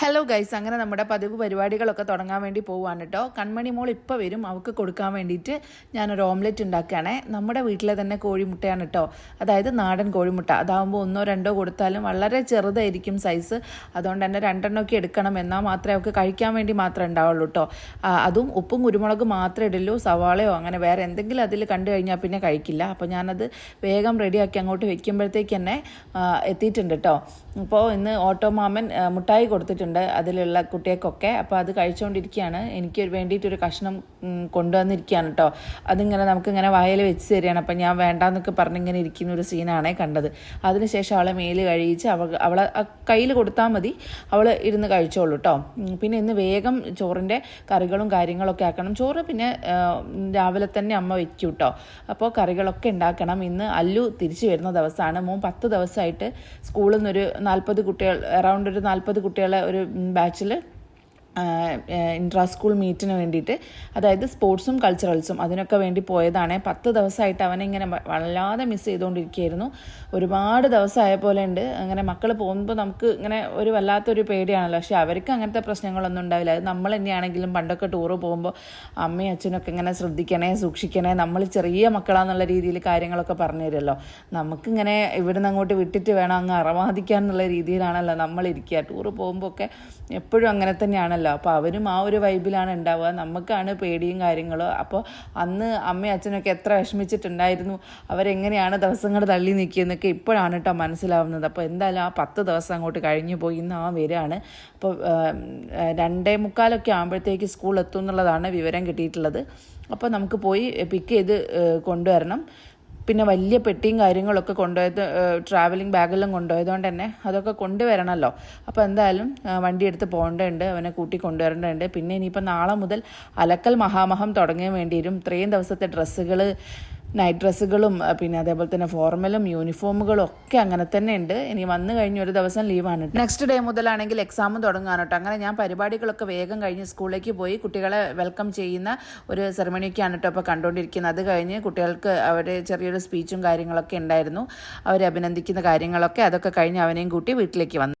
Hello guys അങ്ങനെ നമ്മുടെ പതിവ് പരിപാടികളൊക്കെ തുടങ്ങാൻ വേണ്ടി പോവാണ് കേട്ടോ കൺമണി മോൾ ഇപ്പോൾ വരും. അവൾക്ക് കൊടുക്കാൻ വേണ്ടിയിട്ട് ഞാനൊരു ഓംലെറ്റ് ഉണ്ടാക്കുകയാണേ. നമ്മുടെ വീട്ടിലെ തന്നെ കോഴിമുട്ടയാണ് കേട്ടോ അതായത് നാടൻ കോഴിമുട്ട. അതാകുമ്പോൾ ഒന്നോ രണ്ടോ കൊടുത്താലും വളരെ ചെറുതായിരിക്കും സൈസ് അതുകൊണ്ട് തന്നെ രണ്ടെണ്ണമൊക്കെ എടുക്കണം. എന്നാൽ മാത്രമേ അവൾക്ക് കഴിക്കാൻ വേണ്ടി മാത്രമേ ഉണ്ടാവുള്ളൂ കേട്ടോ അതും ഉപ്പും കുരുമുളക് മാത്രമേ ഇടുള്ളൂ സവാളയോ അങ്ങനെ വേറെ എന്തെങ്കിലും അതിൽ കണ്ടു കഴിഞ്ഞാൽ പിന്നെ കഴിക്കില്ല. അപ്പോൾ ഞാനത് വേഗം റെഡിയാക്കി അങ്ങോട്ട് വെക്കുമ്പോഴത്തേക്ക് തന്നെ എത്തിയിട്ടുണ്ട് കേട്ടോ ഇപ്പോൾ ഇന്ന് ഓട്ടോ മാമൻ മുട്ടായി കൊടുത്തിട്ടുണ്ട്. അതിലുള്ള കുട്ടികൾക്കൊക്കെ. അപ്പോൾ അത് കഴിച്ചുകൊണ്ടിരിക്കുകയാണ് എനിക്ക് വേണ്ടിയിട്ടൊരു കഷ്ണം കൊണ്ടുവന്നിരിക്കുകയാണ് കേട്ടോ അതിങ്ങനെ നമുക്കിങ്ങനെ വായിൽ വെച്ച് തരികയാണ്. അപ്പം ഞാൻ വേണ്ടാന്നൊക്കെ പറഞ്ഞിങ്ങനെ ഇരിക്കുന്ന ഒരു സീനാണേ കണ്ടത്. അതിനുശേഷം അവളെ മേൽ കഴിയിച്ച് അവൾ അവളെ കയ്യിൽ കൊടുത്താൽ മതി. അവൾ ഇരുന്ന് കഴിച്ചോളൂ കേട്ടോ പിന്നെ ഇന്ന് വേഗം ചോറിന്റെ കറികളും കാര്യങ്ങളൊക്കെ ആക്കണം. ചോറ് പിന്നെ രാവിലെ തന്നെ അമ്മ വെക്കും കേട്ടോ അപ്പോൾ കറികളൊക്കെ ഉണ്ടാക്കണം. ഇന്ന് അല്ലു തിരിച്ചു വരുന്ന ദിവസമാണ്. മോൻ പത്ത് ദിവസമായിട്ട് സ്കൂളിൽ നിന്നൊരു നാൽപ്പത് കുട്ടികൾ അറൗണ്ട് ഒരു നാൽപ്പത് കുട്ടികളെ ഒരു ബാച്ചിൽ ഇൻട്രാ സ്കൂൾ മീറ്റിന് വേണ്ടിയിട്ട്. അതായത് സ്പോർട്സും കൾച്ചറൽസും അതിനൊക്കെ വേണ്ടി പോയതാണ്. പത്ത് ദിവസമായിട്ട് അവനെ ഇങ്ങനെ വല്ലാതെ മിസ് ചെയ്തുകൊണ്ടിരിക്കുകയായിരുന്നു ഒരുപാട് ദിവസമായ പോലെ ഉണ്ട്. അങ്ങനെ മക്കൾ പോകുമ്പോൾ നമുക്ക് ഇങ്ങനെ ഒരു വല്ലാത്തൊരു പേടിയാണല്ലോ. പക്ഷെ അവർക്ക് അങ്ങനത്തെ പ്രശ്നങ്ങളൊന്നും ഉണ്ടാവില്ല. അത് നമ്മൾ തന്നെയാണെങ്കിലും പണ്ടൊക്കെ ടൂറ് പോകുമ്പോൾ അമ്മയും അച്ഛനൊക്കെ ഇങ്ങനെ ശ്രദ്ധിക്കണേ സൂക്ഷിക്കണേ. നമ്മൾ ചെറിയ മക്കളാന്നുള്ള രീതിയിൽ കാര്യങ്ങളൊക്കെ പറഞ്ഞു തരുമല്ലോ നമുക്കിങ്ങനെ ഇവിടുന്ന് അങ്ങോട്ട് വിട്ടിട്ട് വേണം അങ്ങ് അറവാദിക്കാൻ എന്നുള്ള രീതിയിലാണല്ലോ നമ്മളിരിക്കുക ടൂറ് പോകുമ്പോൾ ഒക്കെ എപ്പോഴും അങ്ങനെ തന്നെയാണല്ലോ അപ്പോൾ അവരും ആ ഒരു വൈബിലാണ് ഉണ്ടാവുക. നമുക്കാണ് പേടിയും കാര്യങ്ങളും. അപ്പോൾ അന്ന് അമ്മയും അച്ഛനൊക്കെ എത്ര വിഷമിച്ചിട്ടുണ്ടായിരുന്നു. അവരെങ്ങനെയാണ് ദിവസങ്ങൾ തള്ളി നിൽക്കിയെന്നൊക്കെ ഇപ്പോഴാണ് കേട്ടോ മനസ്സിലാവുന്നത്. അപ്പോൾ എന്തായാലും ആ പത്ത് ദിവസം അങ്ങോട്ട് കഴിഞ്ഞു പോയി. ഇന്ന് ആ വരികയാണ്. അപ്പോൾ രണ്ടേ മുക്കാലൊക്കെ ആകുമ്പോഴത്തേക്ക് സ്കൂൾ എത്തും എന്നുള്ളതാണ് വിവരം കിട്ടിയിട്ടുള്ളത്. അപ്പോൾ നമുക്ക് പോയി പിക്ക് ചെയ്ത് കൊണ്ടുവരണം. പിന്നെ വലിയ പെട്ടിയും കാര്യങ്ങളൊക്കെ കൊണ്ടുപോയത് ട്രാവലിംഗ് ബാഗെല്ലാം കൊണ്ടുപോയതുകൊണ്ട് തന്നെ അതൊക്കെ കൊണ്ടുവരണമല്ലോ അപ്പോൾ എന്തായാലും വണ്ടി എടുത്ത് പോകേണ്ടതുണ്ട് അവനെ കൂട്ടി കൊണ്ടുവരേണ്ടതുണ്ട്. പിന്നെ ഇനിയിപ്പോൾ നാളെ മുതൽ അലക്കൽ മഹാമഹം തുടങ്ങാൻ വേണ്ടി വരും ഇത്രയും ദിവസത്തെ ഡ്രസ്സുകൾ നൈറ്റ് ഡ്രസ്സുകളും പിന്നെ അതേപോലെ തന്നെ ഫോർമലും യൂണിഫോമുകളും ഒക്കെ അങ്ങനെ തന്നെ ഉണ്ട്. ഇനി വന്നു കഴിഞ്ഞ ഒരു ദിവസം ലീവാണ് നെക്സ്റ്റ് ഡേ മുതലാണെങ്കിൽ എക്സാം തുടങ്ങാൻ കേട്ടോ അങ്ങനെ ഞാൻ പരിപാടികളൊക്കെ വേഗം കഴിഞ്ഞ് സ്കൂളിലേക്ക് പോയി. കുട്ടികളെ വെൽക്കം ചെയ്യുന്ന ഒരു സെറമണിയൊക്കെയാണ് കേട്ടോ ഇപ്പോൾ കണ്ടുകൊണ്ടിരിക്കുന്നത്. അത് കഴിഞ്ഞ് കുട്ടികൾക്ക് അവർ ചെറിയൊരു സ്പീച്ചും കാര്യങ്ങളൊക്കെ ഉണ്ടായിരുന്നു. അവരെ അഭിനന്ദിക്കുന്ന കാര്യങ്ങളൊക്കെ അതൊക്കെ കഴിഞ്ഞ് അവനെയും കൂട്ടി വീട്ടിലേക്ക് വന്നു.